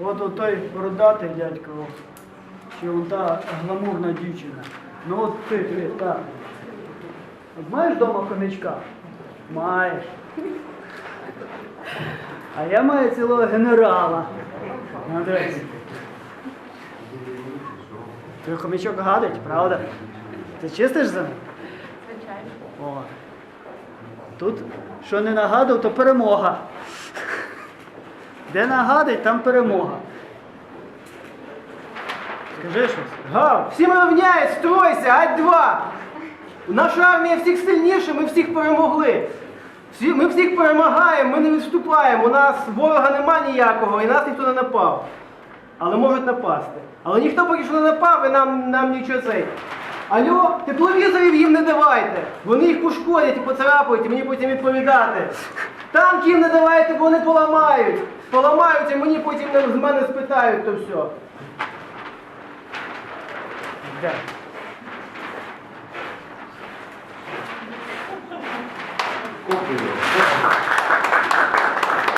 от той бородатий дядько, чи он та гламурна дівчина. Ну от ти, ти, так. От маєш вдома хомячка? Маєш. А я маю цілого генерала. Ну, дивись. Твій хомячок гадить, правда? Ти чистиш за ним? Звичайно. О. Тут, що не нагадав, то перемога. Де нагадить, там перемога. Скажи щось. Гав, всі рівняють, стройся, ать два. Наша армія всіх сильніша, ми всіх перемогли. Всі, ми всіх перемагаємо, ми не відступаємо. У нас ворога нема ніякого і нас ніхто не напав. Але можуть напасти. Але ніхто поки що не напав і нам, нам нічого цей. Алло, тепловізорів їм не давайте. Вони їх пошкодять і поцарапають, і мені потім відповідати. Танки їм не давайте, бо вони поламають. Поламають, і мені потім з мене спитають то все. Де? Копію.